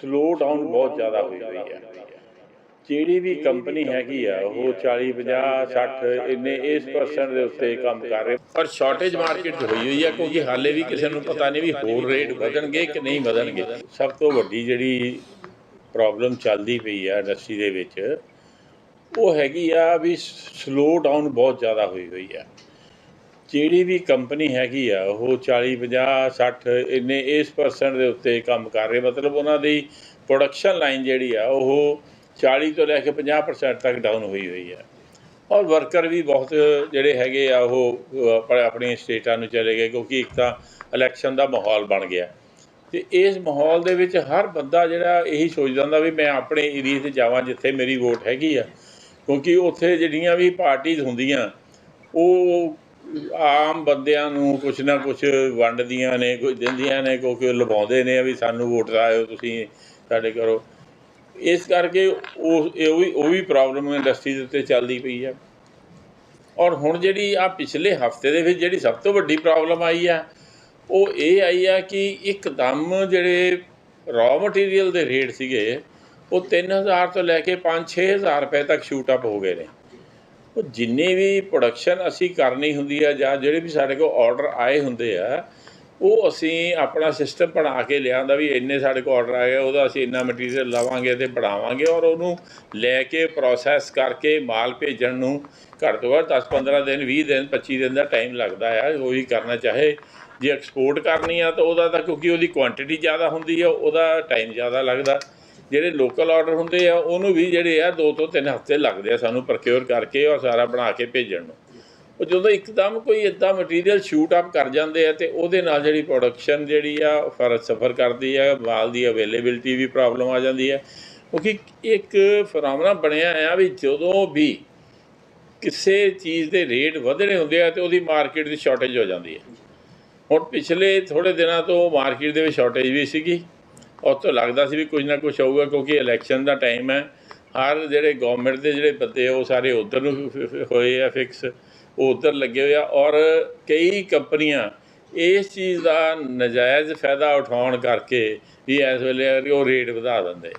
Slow down ਬਹੁਤ ਜ਼ਿਆਦਾ ਹੋਈ ਹੋਈ ਹੈ। ਜਿਹੜੀ ਵੀ ਕੰਪਨੀ ਹੈਗੀ ਆ ਉਹ 40 50 60 ਇੰਨੇ ਇਸ ਪਰਸੈਂਟ ਦੇ ਉੱਤੇ ਕੰਮ ਕਰ ਰਹੇ। ਪਰ ਸ਼ਾਰਟੇਜ ਮਾਰਕੀਟ ਹੋਈ ਹੋਈ ਹੈ ਕਿਉਂਕਿ ਹਾਲੇ ਵੀ ਕਿਸੇ ਨੂੰ ਪਤਾ ਨਹੀਂ ਵੀ ਹੋਰ ਰੇਟ ਵਧਣਗੇ ਕਿ ਨਹੀਂ ਵਧਣਗੇ। ਸਭ ਤੋਂ ਵੱਡੀ ਜਿਹੜੀ ਪ੍ਰੋਬਲਮ ਚੱਲਦੀ ਪਈ ਆ ਇੰਡਸਟਰੀ ਦੇ ਵਿੱਚ ਉਹ ਹੈਗੀ ਆ ਵੀ ਸਲੋ ਡਾਊਨ ਬਹੁਤ ਜ਼ਿਆਦਾ ਹੋਈ ਹੋਈ ਆ। ਜਿਹੜੀ ਵੀ ਕੰਪਨੀ ਹੈਗੀ ਆ, ਉਹ 40 50 60 ਇੰਨੇ ਇਸ ਪਰਸੈਂਟ ਦੇ ਉੱਤੇ ਕੰਮ ਕਰ ਰਹੇ ਮਤਲਬ ਉਹਨਾਂ ਦੀ ਪ੍ਰੋਡਕਸ਼ਨ ਲਾਈਨ ਜਿਹੜੀ ਆ, ਉਹ 40 ਤੋਂ ਲੈ ਕੇ 50% ਤੱਕ ਡਾਊਨ ਹੋਈ ਹੋਈ ਹੈ ਔਰ ਵਰਕਰ ਵੀ ਬਹੁਤ ਜਿਹੜੇ ਹੈਗੇ ਆ, ਉਹ ਆਪਣੀਆਂ ਸਟੇਟਾਂ ਨੂੰ ਚਲੇ ਗਏ, ਕਿਉਂਕਿ ਇੱਕ ਤਾਂ ਇਲੈਕਸ਼ਨ ਦਾ ਮਾਹੌਲ ਬਣ ਗਿਆ। ਤੇ ਇਸ ਮਾਹੌਲ ਦੇ ਵਿੱਚ ਹਰ ਬੰਦਾ ਜਿਹੜਾ ਇਹੀ ਸੋਚਦਾ ਹੁੰਦਾ ਵੀ ਮੈਂ ਆਪਣੇ ਏਰੀਏ 'ਤੇ ਜਾਵਾਂ, ਜਿੱਥੇ ਮੇਰੀ ਵੋਟ ਹੈਗੀ ਆ। ਕਿਉਂਕਿ ਉੱਥੇ ਜਿਹੜੀਆਂ ਵੀ ਪਾਰਟੀਆਂ ਹੁੰਦੀਆਂ, ਉਹ ਆਮ ਬੰਦਿਆਂ ਨੂੰ ਕੁਛ ਨਾ ਕੁਛ ਵੰਡਦੀਆਂ ਨੇ, ਕੋਈ ਦਿੰਦੀਆਂ ਨੇ ਕਿਉਂਕਿ ਲਵਾਉਂਦੇ ਨੇ ਵੀ ਸਾਨੂੰ ਵੋਟ ਆਇਓ, ਤੁਸੀਂ ਸਾਡੇ ਕਰੋ। ਇਸ ਕਰਕੇ ਉਹ, ਇਹ ਵੀ, ਉਹ ਵੀ ਪ੍ਰੋਬਲਮ ਇੰਡਸਟਰੀ ਦੇ ਉੱਤੇ ਚੱਲਦੀ ਪਈ ਹੈ ਔਰ ਹੁਣ ਜਿਹੜੀ ਆ ਪਿਛਲੇ ਹਫ਼ਤੇ ਦੇ ਵਿੱਚ ਜਿਹੜੀ ਸਭ ਤੋਂ ਵੱਡੀ ਪ੍ਰੋਬਲਮ ਆਈ ਆ, ਉਹ ਇਹ ਆਈ ਆ ਕਿ ਇੱਕਦਮ ਜਿਹੜੇ ਰॉ ਮਟੀਰੀਅਲ ਦੇ ਰੇਟ ਸੀਗੇ, ਉਹ 3000 ਤੋਂ ਲੈ ਕੇ 5-6000 ਰੁਪਏ ਤੱਕ ਸ਼ੂਟ ਅਪ ਹੋ ਗਏ ਨੇ। ਉਹ ਜਿੰਨੀ ਵੀ ਪ੍ਰੋਡਕਸ਼ਨ ਅਸੀਂ ਕਰਨੀ ਹੁੰਦੀ ਆ ਜਾਂ ਜਿਹੜੇ ਵੀ ਸਾਡੇ ਕੋਲ ਆਰਡਰ ਆਏ ਹੁੰਦੇ ਆ, ਉਹ ਅਸੀਂ ਆਪਣਾ ਸਿਸਟਮ ਬਣਾ ਕੇ ਲਿਆਂਦਾ ਵੀ ਇੰਨੇ ਸਾਡੇ ਕੋਲ ਆਰਡਰ ਆ, ਉਹਦਾ ਅਸੀਂ ਇੰਨਾ ਮਟੀਰੀਅਲ ਲਵਾਂਗੇ ਤੇ ਬਣਾਵਾਂਗੇ ਔਰ ਉਹਨੂੰ ਲੈ ਕੇ ਪ੍ਰੋਸੈਸ ਕਰਕੇ ਮਾਲ ਭੇਜਣ ਨੂੰ ਘੱਟ ਤੋਂ ਘੱਟ 10-15 ਦਿਨ 20 ਦਿਨ 25 ਦਿਨ ਦਾ ਟਾਈਮ ਲੱਗਦਾ ਆ, ਉਹ ਵੀ ਕਰਨਾ ਚਾਹੇ ਜੇ ਐਕਸਪੋਰਟ ਕਰਨੀ ਆ ਤਾਂ ਉਹਦਾ ਤਾਂ ਕਿਉਂਕਿ ਉਹਦੀ ਕੁਆਂਟੀਟੀ ਜ਼ਿਆਦਾ ਹੁੰਦੀ ਆ, ਉਹਦਾ ਟਾਈਮ ਜ਼ਿਆਦਾ ਲੱਗਦਾ। ਜਿਹੜੇ ਲੋਕਲ ਆਰਡਰ ਹੁੰਦੇ ਆ, ਉਹਨੂੰ ਵੀ ਜਿਹੜੇ ਆ 2 ਤੋਂ 3 ਹਫ਼ਤੇ ਲੱਗਦੇ ਆ ਸਾਨੂੰ ਪ੍ਰੋਕਿਉਰ ਕਰਕੇ ਔਰ ਸਾਰਾ ਬਣਾ ਕੇ ਭੇਜਣ ਨੂੰ। ਉਹ ਜਦੋਂ ਇੱਕਦਮ ਕੋਈ ਇਦਾਂ ਮਟੀਰੀਅਲ ਸ਼ੂਟ ਅਪ ਕਰ ਜਾਂਦੇ ਆ ਤੇ ਉਹਦੇ ਨਾਲ ਜਿਹੜੀ ਪ੍ਰੋਡਕਸ਼ਨ ਜਿਹੜੀ ਆ ਫਰ ਸਫਰ ਕਰਦੀ ਆ ਮਾਲ ਦੀ ਅਵੇਲੇਬਿਲਟੀ ਵੀ ਪ੍ਰੋਬਲਮ ਆ ਜਾਂਦੀ ਹੈ ਕਿਉਂਕਿ ਇੱਕ ਫਰਾਮਨਾ ਬਣਿਆ ਆ ਵੀ ਜਦੋਂ ਵੀ ਕਿਸੇ ਚੀਜ਼ ਦੇ ਰੇਟ ਵਧਣੇ ਹੁੰਦੇ ਆ ਤੇ ਉਹਦੀ ਮਾਰਕੀਟ ਦੀ ਸ਼ਾਰਟੇਜ ਹੋ ਜਾਂਦੀ ਹੈ ਹੁਣ ਪਿਛਲੇ ਥੋੜੇ ਦਿਨਾਂ ਤੋਂ ਮਾਰਕੀਟ ਦੇ ਵਿੱਚ ਸ਼ਾਰਟੇਜ ਵੀ ਸੀਗੀ। ਉਹ ਤੋਂ ਲੱਗਦਾ ਸੀ ਵੀ ਕੁਝ ਨਾ ਕੁਝ ਹੋਊਗਾ ਕਿਉਂਕਿ ਇਲੈਕਸ਼ਨ ਦਾ ਟਾਈਮ ਹੈ। ਹਰ ਜਿਹੜੇ ਗਵਰਨਮੈਂਟ ਦੇ ਜਿਹੜੇ ਬੰਦੇ ਉਹ ਸਾਰੇ ਉਧਰ ਨੂੰ ਫਿ- ਹੋਏ ਆ ਫਿਕਸ ਉਹ ਉਧਰ ਲੱਗੇ ਹੋਏ ਆ ਔਰ ਕਈ ਕੰਪਨੀਆਂ ਇਸ ਚੀਜ਼ ਦਾ ਨਜਾਇਜ਼ ਫਾਇਦਾ ਉਠਾਉਣ ਕਰਕੇ ਵੀ ਇਸ ਵੇਲੇ ਉਹ ਰੇਟ ਵਧਾ ਦਿੰਦੇ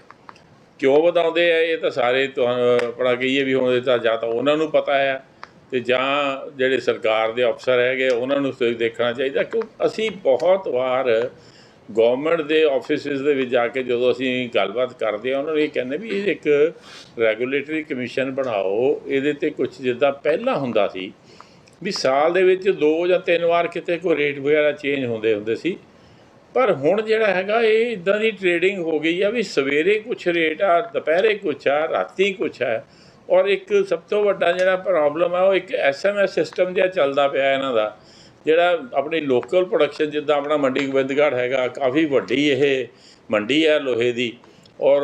ਕਿਉਂ ਵਧਾਉਂਦੇ ਆ? ਇਹ ਤਾਂ ਸਾਰੇ ਤੁਹਾਨੂੰ ਆਪਣਾ ਕਹੀਏ ਵੀ ਹੁਣ ਇਹ ਤਾਂ ਜਾਂ ਤਾਂ ਉਹਨਾਂ ਨੂੰ ਪਤਾ ਹੈ ਤੇ ਜਾਂ ਜਿਹੜੇ ਸਰਕਾਰ ਦੇ ਅਫਸਰ ਹੈਗੇ ਉਹਨਾਂ ਨੂੰ ਦੇਖਣਾ ਚਾਹੀਦਾ ਕਿ ਅਸੀਂ ਬਹੁਤ ਵਾਰ ਗਵਰਨਮੈਂਟ ਦੇ ਆਫਿਸਿਸ ਦੇ ਵਿੱਚ ਜਾ ਕੇ ਜਦੋਂ ਅਸੀਂ ਗੱਲਬਾਤ ਕਰਦੇ ਆ ਉਹਨਾਂ ਨੂੰ ਇਹ ਕਹਿੰਦੇ ਵੀ ਇਹ ਇੱਕ ਰੈਗੂਲੇਟਰੀ ਕਮਿਸ਼ਨ ਬਣਾਓ। ਇਹਦੇ ਤੇ ਕੁਝ ਜਿੱਦਾਂ ਪਹਿਲਾਂ ਹੁੰਦਾ ਸੀ ਵੀ ਸਾਲ ਦੇ ਵਿੱਚ ਦੋ ਜਾਂ ਤਿੰਨ ਵਾਰ ਕਿਤੇ ਕੋਈ ਰੇਟ ਵਗੈਰਾ ਚੇਂਜ ਹੁੰਦੇ ਹੁੰਦੇ ਸੀ। ਪਰ ਹੁਣ ਜਿਹੜਾ ਹੈਗਾ, ਇਹ ਇਦਾਂ ਦੀ ਟ੍ਰੇਡਿੰਗ ਹੋ ਗਈ ਆ ਵੀ ਸਵੇਰੇ ਕੁਝ ਰੇਟ ਆ, ਦੁਪਹਿਰੇ ਕੁਝ ਆ, ਰਾਤੀ ਕੁਝ ਆ ਔਰ ਇੱਕ ਸਭ ਤੋਂ ਵੱਡਾ ਜਿਹੜਾ ਪ੍ਰੋਬਲਮ ਆ, ਉਹ ਇੱਕ ਐਸਐਮਐਸ ਸਿਸਟਮ ਜਿਹਾ ਚੱਲਦਾ ਪਿਆ ਇਹਨਾਂ ਦਾ। ਜਿਹੜਾ ਆਪਣੀ ਲੋਕਲ ਪ੍ਰੋਡਕਸ਼ਨ ਜਿੱਦਾਂ ਆਪਣਾ ਮੰਡੀ ਗੋਬਿੰਦਗੜ੍ਹ ਹੈਗਾ, ਕਾਫੀ ਵੱਡੀ ਇਹ ਮੰਡੀ ਆ ਲੋਹੇ ਦੀ ਔਰ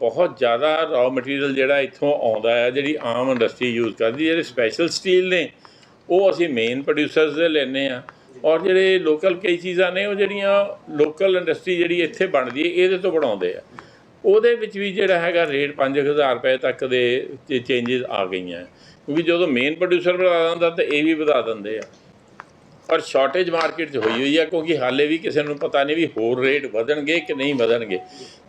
ਬਹੁਤ ਜ਼ਿਆਦਾ ਰॉ ਮਟੀਰੀਅਲ ਜਿਹੜਾ ਇੱਥੋਂ ਆਉਂਦਾ ਹੈ, ਜਿਹੜੀ ਆਮ ਇੰਡਸਟਰੀ ਯੂਜ਼ ਕਰਦੀ ਜਿਹੜੇ ਸਪੈਸ਼ਲ ਸਟੀਲ ਨੇ, ਉਹ ਅਸੀਂ ਮੇਨ ਪ੍ਰੋਡਿਊਸਰਸ ਦੇ ਲੈਨੇ ਆ ਔਰ ਜਿਹੜੇ ਲੋਕਲ ਕਈ ਚੀਜ਼ਾਂ ਨੇ, ਉਹ ਜਿਹੜੀਆਂ ਲੋਕਲ ਇੰਡਸਟਰੀ ਜਿਹੜੀ ਇੱਥੇ ਬਣਦੀ ਹੈ, ਇਹਦੇ ਤੋਂ ਬਣਾਉਂਦੇ ਆ। ਉਹਦੇ ਵਿੱਚ ਵੀ ਜਿਹੜਾ ਹੈਗਾ ਰੇਟ 5000 ਰੁਪਏ ਤੱਕ ਦੇ ਚੇਂਜਸ ਆ ਗਈਆਂ। ਕਿਉਂਕਿ ਜਦੋਂ ਮੇਨ ਪ੍ਰੋਡਿਊਸਰ ਵਧਾ ਦਿੰਦਾ, ਤਾਂ ਇਹ ਵੀ ਵਧਾ ਦਿੰਦੇ ਆ। ਪਰ ਸ਼ਾਰਟੇਜ ਮਾਰਕੀਟ 'ਚ ਹੋਈ ਹੋਈ ਹੈ ਕਿਉਂਕਿ ਹਾਲੇ ਵੀ ਕਿਸੇ ਨੂੰ ਪਤਾ ਨਹੀਂ ਵੀ ਹੋਰ ਰੇਟ ਵਧਣਗੇ ਕਿ ਨਹੀਂ ਵਧਣਗੇ।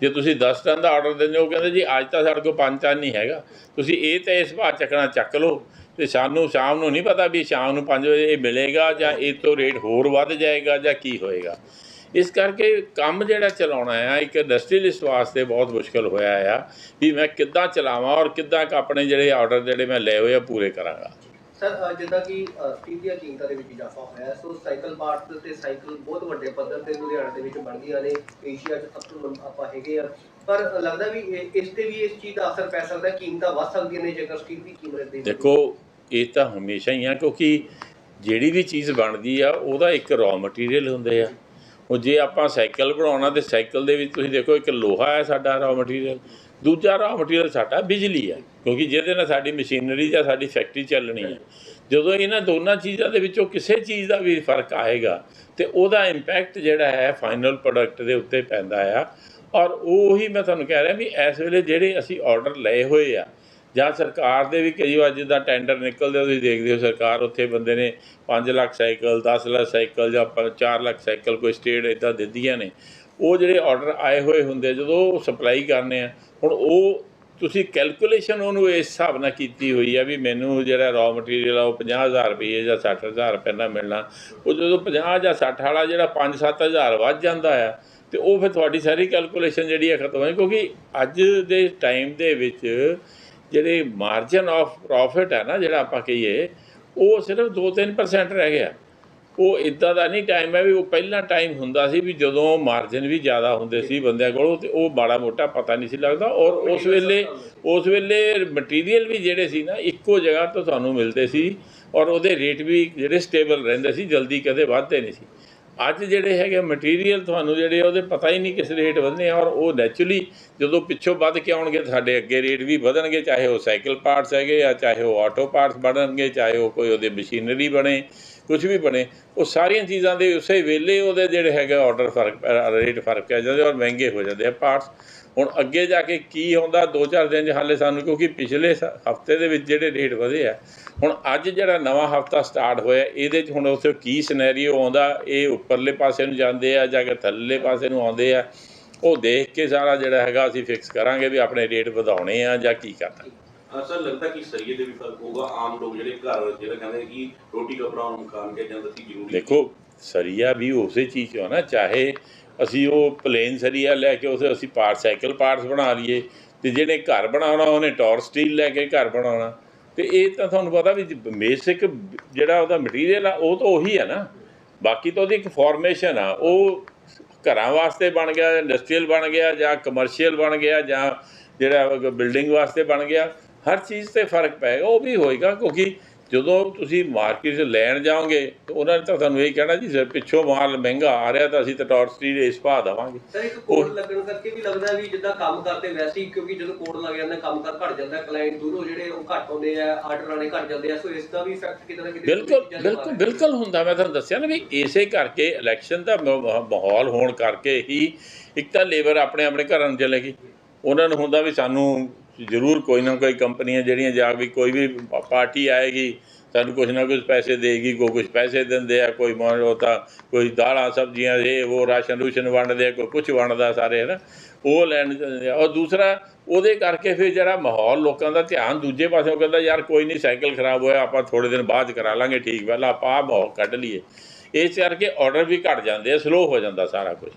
ਜੇ ਤੁਸੀਂ 10 ਟਨ ਦਾ ਆਰਡਰ ਦਿੰਦੇ ਹੋ ਕਹਿੰਦੇ ਜੀ ਅੱਜ ਤਾਂ ਸਾਡੇ ਕੋਲ 5 ਟਨ ਨਹੀਂ ਹੈਗਾ। ਤੁਸੀਂ ਇਹ ਤਾਂ ਇਸ ਭਾਅ ਚੱਕਣਾ ਚੱਕ ਲਓ ਤੇ ਸਾਨੂੰ ਸ਼ਾਮ ਨੂੰ ਨਹੀਂ ਪਤਾ ਵੀ ਸ਼ਾਮ ਨੂੰ 5 ਵਜੇ ਇਹ ਮਿਲੇਗਾ ਜਾਂ ਇਹ ਤੋਂ ਰੇਟ ਹੋਰ ਵੱਧ ਜਾਏਗਾ ਜਾਂ ਕੀ ਹੋਏਗਾ। ਇਸ ਕਰਕੇ ਕੰਮ ਜਿਹੜਾ ਚਲਾਉਣਾ ਆ, ਇੱਕ ਇੰਡਸਟਰੀਅਲਿਸਟ ਵਾਸਤੇ ਬਹੁਤ ਮੁਸ਼ਕਲ ਹੋਇਆ ਆ ਵੀ ਮੈਂ ਕਿੱਦਾਂ ਚਲਾਵਾਂ ਔਰ ਕਿੱਦਾਂ ਆਪਣੇ ਜਿਹੜੇ ਆਰਡਰ ਜਿਹੜੇ ਮੈਂ ਲਏ ਹੋਏ ਆ, ਪੂਰੇ ਕਰਾਂਗਾ। ਸਰ ਜਿੱਦਾਂ ਕਿ ਸਟੀਲ ਦੀਆਂ ਕੀਮਤਾਂ ਦੇ ਵਿੱਚ ਇਜ਼ਾਫਾ ਹੋਇਆ, ਸੋ ਸਾਈਕਲ ਪਾਰਟਸ ਤੇ ਸਾਈਕਲ ਬਹੁਤ ਵੱਡੇ ਪੱਧਰ ਤੇ ਲੁਧਿਆਣਾ ਦੇ ਵਿੱਚ ਬਣਦੀਆਂ ਨੇ, ਏਸ਼ੀਆ 'ਚ ਸਭ ਤੋਂ ਆਪਾਂ ਹੈਗੇ ਆ। ਪਰ ਲੱਗਦਾ ਵੀ ਇਸ ਤੇ ਵੀ ਇਸ ਚੀਜ਼ ਦਾ ਅਸਰ ਪੈ ਸਕਦਾ, ਕੀਮਤਾਂ ਵੱਧ ਸਕਦੀਆਂ ਨੇ ਜੇਕਰ ਸਟੀਲ ਦੀ ਕੀਮਤ ਦੇ ਦੇਖੋ, ਇਹ ਤਾਂ ਹਮੇਸ਼ਾ ਹੀ ਆ, ਕਿਉਂਕਿ ਜਿਹੜੀ ਵੀ ਚੀਜ਼ ਬਣਦੀ ਆ, ਉਹਦਾ ਇੱਕ ਰॉ ਮਟੀਰੀਅਲ ਹੁੰਦੇ ਆ। ਉਹ ਜੇ ਆਪਾਂ ਸਾਈਕਲ ਬਣਾਉਣਾ, ਤੇ ਸਾਈਕਲ ਦੇ ਵਿੱਚ ਤੁਸੀਂ ਦੇਖੋ, ਇੱਕ ਲੋਹਾ ਹੈ ਸਾਡਾ ਰॉ ਮਟੀਰੀਅਲ ਦੂਜਾ ਰॉ ਮਟੀਰੀਅਲ ਸਾਡਾ ਬਿਜਲੀ ਹੈ ਕਿਉਂਕਿ ਜਿਹਦੇ ਨਾਲ ਸਾਡੀ ਮਸ਼ੀਨਰੀ ਜਾਂ ਸਾਡੀ ਫੈਕਟਰੀ ਚੱਲਣੀ ਹੈ ਜਦੋਂ ਇਹਨਾਂ ਦੋਨਾਂ ਚੀਜ਼ਾਂ ਦੇ ਵਿੱਚੋਂ ਕਿਸੇ ਚੀਜ਼ ਦਾ ਵੀ ਫ਼ਰਕ ਆਏਗਾ, ਤੇ ਉਹਦਾ ਇੰਪੈਕਟ ਜਿਹੜਾ ਹੈ ਫਾਈਨਲ ਪ੍ਰੋਡਕਟ ਦੇ ਉੱਤੇ ਪੈਂਦਾ ਆ। ਔਰ ਉਹੀ ਮੈਂ ਤੁਹਾਨੂੰ ਕਹਿ ਰਿਹਾ ਵੀ ਇਸ ਵੇਲੇ ਜਿਹੜੇ ਅਸੀਂ ਆਰਡਰ ਲਏ ਹੋਏ ਆ, ਜਾਂ ਸਰਕਾਰ ਦੇ ਵੀ ਕਈ ਵਾਰ ਜਿੱਦਾਂ ਟੈਂਡਰ ਨਿਕਲਦੇ ਤੁਸੀਂ ਦੇਖਦੇ ਹੋ ਸਰਕਾਰ ਉੱਥੇ ਬੰਦੇ ਨੇ 5 ਲੱਖ ਸਾਈਕਲ 10 ਲੱਖ ਸਾਈਕਲ ਜਾਂ 4 ਲੱਖ ਸਾਈਕਲ ਕੋਈ ਸਟੇਟ ਇਦਾਂ ਦਿੰਦੀਆਂ ਨੇ। ਉਹ ਜਿਹੜੇ ਆਰਡਰ ਆਏ ਹੋਏ ਹੁੰਦੇ ਆ, ਜਦੋਂ ਉਹ ਸਪਲਾਈ ਕਰਨੇ ਆ ਹੁਣ ਉਹ ਤੁਸੀਂ ਕੈਲਕੂਲੇਸ਼ਨ ਉਹਨੂੰ ਇਸ ਹਿਸਾਬ ਨਾਲ ਕੀਤੀ ਹੋਈ ਆ ਵੀ ਮੈਨੂੰ ਜਿਹੜਾ ਰਾਅ ਮਟੀਰੀਅਲ ਆ ਉਹ 50000 ਰੁਪਏ ਜਾਂ 60000 ਰੁਪਏ ਨਾਲ ਮਿਲਣਾ। ਉਹ ਜਦੋਂ 50 ਜਾਂ 60 ਵਾਲਾ ਜਿਹੜਾ 5-7000 ਵੱਧ ਜਾਂਦਾ ਆ ਤੇ ਉਹ ਫਿਰ ਤੁਹਾਡੀ ਸਾਰੀ ਕੈਲਕੂਲੇਸ਼ਨ ਜਿਹੜੀ ਆ ਖਤਮ ਹੋ ਕਿਉਂਕਿ ਅੱਜ ਦੇ ਟਾਈਮ ਦੇ ਵਿੱਚ ਜਿਹੜੇ ਮਾਰਜਨ ਆਫ ਪ੍ਰੋਫਿਟ ਹੈ ਨਾ ਜਿਹੜਾ ਆਪਾਂ ਕਹੀਏ ਉਹ ਸਿਰਫ 2-3% ਰਹਿ ਗਿਆ। ਉਹ ਇਦਾਂ ਦਾ ਨਹੀਂ ਟਾਈਮ ਹੈ ਵੀ ਉਹ ਪਹਿਲਾਂ ਟਾਈਮ ਹੁੰਦਾ ਸੀ ਵੀ ਜਦੋਂ ਮਾਰਜਨ ਵੀ ਜ਼ਿਆਦਾ ਹੁੰਦੇ ਸੀ ਬੰਦਿਆਂ ਕੋਲ ਤੇ ਉਹ ਮਾੜਾ ਮੋਟਾ ਪਤਾ ਨਹੀਂ ਸੀ ਲੱਗਦਾ ਔਰ ਉਸ ਵੇਲੇ ਉਸ ਵੇਲੇ ਮਟੀਰੀਅਲ ਵੀ ਜਿਹੜੇ ਸੀ ਨਾ ਇੱਕੋ ਜਗ੍ਹਾ ਤੋਂ ਤੁਹਾਨੂੰ ਮਿਲਦੇ ਸੀ ਔਰ ਉਹਦੇ ਰੇਟ ਵੀ ਜਿਹੜੇ ਸਟੇਬਲ ਰਹਿੰਦੇ ਸੀ ਜਲਦੀ ਕਦੇ ਵੱਧਦੇ ਨਹੀਂ ਸੀ। ਅੱਜ ਜਿਹੜੇ ਹੈਗੇ ਮਟੀਰੀਅਲ ਤੁਹਾਨੂੰ ਜਿਹੜੇ ਉਹਦੇ ਪਤਾ ਹੀ ਨਹੀਂ ਕਿਸ ਰੇਟ ਵਧਨੇ ਔਰ ਉਹ ਨੈਚੁਰਲੀ ਜਦੋਂ ਪਿੱਛੋਂ ਵੱਧ ਕੇ ਆਉਣਗੇ ਸਾਡੇ ਅੱਗੇ ਰੇਟ ਵੀ ਵਧਣਗੇ ਚਾਹੇ ਉਹ ਸਾਈਕਲ ਪਾਰਟਸ ਹੈਗੇ ਆ ਚਾਹੇ ਉਹ ਆਟੋ ਪਾਰਟਸ ਬਣਨਗੇ ਚਾਹੇ ਉਹ ਕੋਈ ਉਹਦੇ ਮਸ਼ੀਨਰੀ ਬਣੇ ਕੁਝ ਵੀ ਬਣੇ, ਉਹ ਸਾਰੀਆਂ ਚੀਜ਼ਾਂ ਦੇ ਉਸੇ ਵੇਲੇ ਉਹਦੇ ਜਿਹੜੇ ਹੈਗੇ ਆਰਡਰ ਫ਼ਰਕ ਰੇਟ ਫ਼ਰਕ ਪੈ ਜਾਂਦੇ ਔਰ ਮਹਿੰਗੇ ਹੋ ਜਾਂਦੇ ਆ ਪਾਰਟਸ ਹੁਣ ਅੱਗੇ ਜਾ ਕੇ ਕੀ ਹੁੰਦਾ 2-4 ਦਿਨ 'ਚ ਹਾਲੇ ਸਾਨੂੰ, ਕਿਉਂਕਿ ਪਿਛਲੇ ਹਫ਼ਤੇ ਦੇ ਵਿੱਚ ਜਿਹੜੇ ਰੇਟ ਵਧੇ ਆ, ਹੁਣ ਅੱਜ ਜਿਹੜਾ ਨਵਾਂ ਹਫਤਾ ਸਟਾਰਟ ਹੋਇਆ, ਇਹਦੇ 'ਚ ਹੁਣ ਉੱਥੇ ਕੀ ਸਿਨੈਰੀਓ ਆਉਂਦਾ, ਇਹ ਉੱਪਰਲੇ ਪਾਸੇ ਨੂੰ ਜਾਂਦੇ ਆ ਜਾਂ ਕਿ ਥੱਲੇ ਪਾਸੇ ਨੂੰ ਆਉਂਦੇ ਆ, ਉਹ ਦੇਖ ਕੇ ਸਾਰਾ ਜਿਹੜਾ ਹੈਗਾ ਅਸੀਂ ਫਿਕਸ ਕਰਾਂਗੇ ਵੀ ਆਪਣੇ ਰੇਟ ਵਧਾਉਣੇ ਆ ਜਾਂ ਕੀ ਕਰਨਾ। ਸਰ, ਲੱਗਦਾ ਕਿ ਸਰੀਏ ਦੇ ਵੀ ਫ਼ਰਕ ਹੋਊਗਾ। ਆਮ ਲੋਕ ਜਿਹੜੇ ਘਰ ਜਿਹੜਾ ਕਹਿੰਦੇ ਨੇ ਕਿ ਰੋਟੀ ਕਪੜਾ ਨੂੰ ਖਾਣ ਕੇ ਜਾਂਦਾ ਸੀ ਜ਼ਰੂਰੀ ਦੇਖੋ, ਸਰੀਆ ਵੀ ਉਸੇ ਚੀਜ਼ 'ਚੋਂ ਨਾ, ਚਾਹੇ ਅਸੀਂ ਉਹ ਪਲੇਨ ਸਰੀਆ ਲੈ ਕੇ ਉਸੇ ਅਸੀਂ ਪਾਰਟ ਸਾਈਕਲ ਪਾਰਟਸ ਬਣਾ ਲਈਏ ਤੇ ਜਿਹੜੇ ਘਰ ਬਣਾਉਣਾ, ਉਹਨੇ ਟੌਰ ਸਟੀਲ ਲੈ ਕੇ ਘਰ ਬਣਾਉਣਾ। ਤੇ ਇਹ ਤਾਂ ਤੁਹਾਨੂੰ ਪਤਾ ਵੀ ਬੇਸਿਕ ਜਿਹੜਾ ਉਹਦਾ ਮਟੀਰੀਅਲ ਆ, ਉਹ ਤਾਂ ਉਹੀ ਆ ਨਾ। ਬਾਕੀ ਤਾਂ ਉਹਦੀ ਇੱਕ ਫਾਰਮੇਸ਼ਨ ਆ। ਉਹ ਘਰਾਂ ਵਾਸਤੇ ਬਣ ਗਿਆ ਇੰਡਸਟਰੀਅਲ ਬਣ ਗਿਆ ਜਾਂ ਕਮਰਸ਼ੀਅਲ ਬਣ ਗਿਆ ਜਾਂ ਜਿਹੜਾ ਬਿਲਡਿੰਗ ਵਾਸਤੇ ਬਣ ਗਿਆ। ਹਰ ਚੀਜ਼ ਤੇ ਫ਼ਰਕ ਪਏਗਾ ਉਹ ਵੀ ਹੋਏਗਾ ਕਿਉਂਕਿ ਜਦੋਂ ਤੁਸੀਂ ਮਾਰਕੀਟ 'ਚ ਲੈਣ ਜਾਓਗੇ ਤਾਂ ਉਹਨਾਂ ਨੇ ਤਾਂ ਤੁਹਾਨੂੰ ਇਹ ਕਹਿਣਾ ਜੀ ਸਰ ਪਿੱਛੋਂ ਮਾਲ ਮਹਿੰਗਾ ਆ ਰਿਹਾ ਤਾਂ ਅਸੀਂ ਤਾਂ ਟੌਰ ਸਟੀਲ ਇਸ ਭਾਅ ਦੇਵਾਂਗੇ ਸਰ ਇੱਕ ਕੋਡ ਲੱਗਣ ਕਰਕੇ ਵੀ ਲੱਗਦਾ ਵੀ ਜਿੱਦਾਂ ਕੰਮ ਕਰਦੇ ਵੈਸੇ ਹੀ ਕਿਉਂਕਿ ਜਦੋਂ ਕੋਡ ਲੱਗ ਜਾਂਦਾ ਕੰਮ ਕਰ ਘਟ ਜਾਂਦਾ ਕਲਾਇੰਟ ਦੂਰੋਂ ਜਿਹੜੇ ਉਹ ਘੱਟ ਆਉਂਦੇ ਆ ਆਰਡਰ ਆਣੇ ਘਟ ਜਾਂਦੇ ਆ ਸੋ ਇਸ ਦਾ ਵੀ ਇਫੈਕਟ ਕਿਤੇ ਨਾ ਕਿਤੇ ਬਿਲਕੁਲ ਬਿਲਕੁਲ। ਬਿਲਕੁਲ ਹੁੰਦਾ ਮੈਂ ਤੁਹਾਨੂੰ ਦੱਸਿਆ ਨਾ ਵੀ ਇਸੇ ਕਰਕੇ ਇਲੈਕਸ਼ਨ ਦਾ ਮਾਹੌਲ ਹੋਣ ਕਰਕੇ ਹੀ ਇੱਕ ਤਾਂ ਲੇਬਰ ਆਪਣੇ ਆਪਣੇ ਘਰਾਂ ਨੂੰ ਚਲੇਗੀ ਉਹਨਾਂ ਨੂੰ ਹੁੰਦਾ ਵੀ ਸਾਨੂੰ ਜ਼ਰੂਰ ਕੋਈ ਨਾ ਕੋਈ ਕੰਪਨੀਆਂ ਜਿਹੜੀਆਂ ਜਾ ਵੀ ਕੋਈ ਵੀ ਪਾਰਟੀ ਆਏਗੀ, ਸਾਨੂੰ ਕੁਝ ਨਾ ਕੁਝ ਪੈਸੇ ਦੇਗੀ, ਕੋਈ ਕੁਝ ਪੈਸੇ ਦਿੰਦੇ ਆ, ਕੋਈ ਮੰਨ ਲਓ ਤਾਂ ਕੋਈ ਦਾਲਾਂ, ਸਬਜ਼ੀਆਂ, ਇਹ ਉਹ ਰਾਸ਼ਨ ਰੂਸ਼ਨ ਵੰਡਦੇ ਆ, ਕੋਈ ਕੁਝ ਵੰਡਦਾ ਸਾਰੇ ਹੈ ਨਾ ਉਹ ਲੈਣ ਜਾਂਦੇ ਆ। ਔਰ ਦੂਸਰਾ, ਉਹਦੇ ਕਰਕੇ ਫਿਰ ਜਿਹੜਾ ਮਾਹੌਲ ਲੋਕਾਂ ਦਾ ਧਿਆਨ ਦੂਜੇ ਪਾਸੇ, ਉਹ ਕਹਿੰਦਾ ਯਾਰ ਕੋਈ ਨਹੀਂ, ਸਾਈਕਲ ਖਰਾਬ ਹੋਇਆ, ਆਪਾਂ ਥੋੜੇ ਦਿਨ ਬਾਅਦ 'ਚ ਕਰਾ ਲਾਂਗੇ, ਠੀਕ, ਪਹਿਲਾਂ ਆਪਾਂ ਆਹ ਮਾਹੌਲ ਕੱਢ ਲਈਏ। ਇਸ ਕਰਕੇ ਆਰਡਰ ਵੀ ਘਟ ਜਾਂਦੇ ਆ ਸਲੋ ਹੋ ਜਾਂਦਾ ਸਾਰਾ ਕੁਝ